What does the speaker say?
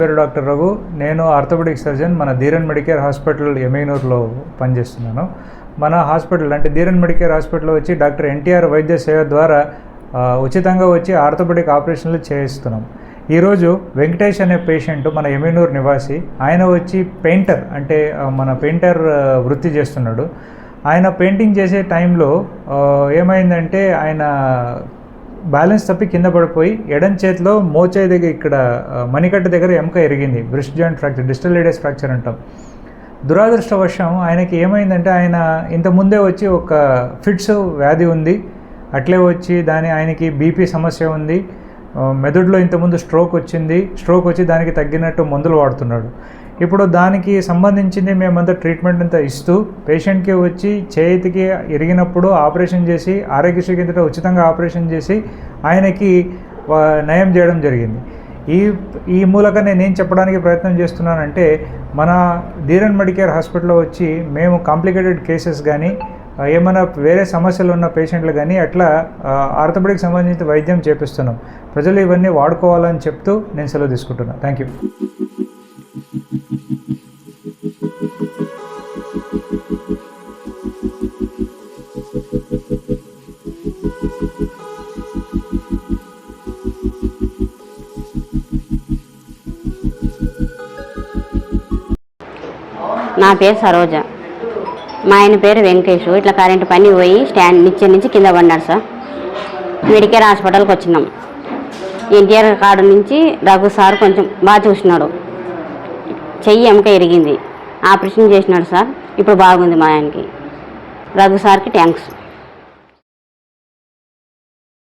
పేరు డాక్టర్ రఘు. నేను orthopaedic surgeon మన ధీరన్ మెడికేర్ హాస్పిటల్ ఎమైనూర్లో పనిచేస్తున్నాను. మన హాస్పిటల్ అంటే ధీరన్ మెడికేర్ హాస్పిటల్లో వచ్చి డాక్టర్ ఎన్టీఆర్ వైద్య సేవ ద్వారా ఉచితంగా వచ్చి ఆర్థోపెడిక్ ఆపరేషన్లు చేయిస్తున్నాం. ఈరోజు వెంకటేష్ అనే పేషెంట్ మన ఎమినూర్ నివాసి ఆయన వచ్చి పెయింటర్ అంటే మన పెయింటర్ వృత్తి చేస్తున్నాడు. ఆయన పెయింటింగ్ చేసే టైంలో ఏమైందంటే ఆయన బ్యాలెన్స్ తప్పి కింద పడిపోయి ఎడం చేతిలో మోచే దగ్గర ఇక్కడ మణికట్ట దగ్గర ఎముక ఎరిగింది. Wrist joint fracture distal ladies fracture అంటాం. దురాదృష్టవశం ఆయనకి ఏమైందంటే ఆయన ఇంత ముందే వచ్చి ఒక ఫిట్స్ వ్యాధి ఉంది. అట్లే వచ్చి దాని ఆయనకి బీపీ సమస్య ఉంది. మెదడులో ఇంతకుముందు స్ట్రోక్ వచ్చింది. స్ట్రోక్ వచ్చి దానికి తగ్గినట్టు మందులు వాడుతున్నాడు. ఇప్పుడు దానికి సంబంధించింది మేమంతా ట్రీట్మెంట్ అంతా ఇస్తూ పేషెంట్కి వచ్చి చేతికి ఎరిగినప్పుడు ఆపరేషన్ చేసి ఆరోగ్యశ్రీ కిందట ఉచితంగా ఆపరేషన్ చేసి ఆయనకి నయం చేయడం జరిగింది. ఈ ఈ మూలక నేను చెప్పడానికి ప్రయత్నం చేస్తున్నానంటే మన ధీరన్ మెడికేర్ హాస్పిటల్లో వచ్చి మేము కాంప్లికేటెడ్ కేసెస్ కానీ ఏమైనా వేరే సమస్యలు ఉన్న పేషెంట్లు కానీ అట్లా ఆర్థోపెడిక్ సంబంధించిన వైద్యం చేపిస్తున్నాం. ప్రజలు ఇవన్నీ వాడుకోవాలని చెప్తూ నేను సెలవు తీసుకుంటున్నాను థ్యాంక్ యూ నా పేరు సరోజ. మా ఆయన పేరు వెంకటేష్. ఇట్లా కరెంటు పని పోయి స్టాండ్ నిచ్చె నుంచి కింద పడినాడు సార్. మెడికేర్ హాస్పిటల్కి వచ్చినాం. ఎన్టీఆర్ కాడు నుంచి రఘు సార్ కొంచెం బాగా చూసినాడు. చెయ్యి ఎముక ఇరిగింది ఆపరేషన్ చేసినాడు సార్. ఇప్పుడు బాగుంది మా ఆయనకి. రఘు సార్కి థ్యాంక్స్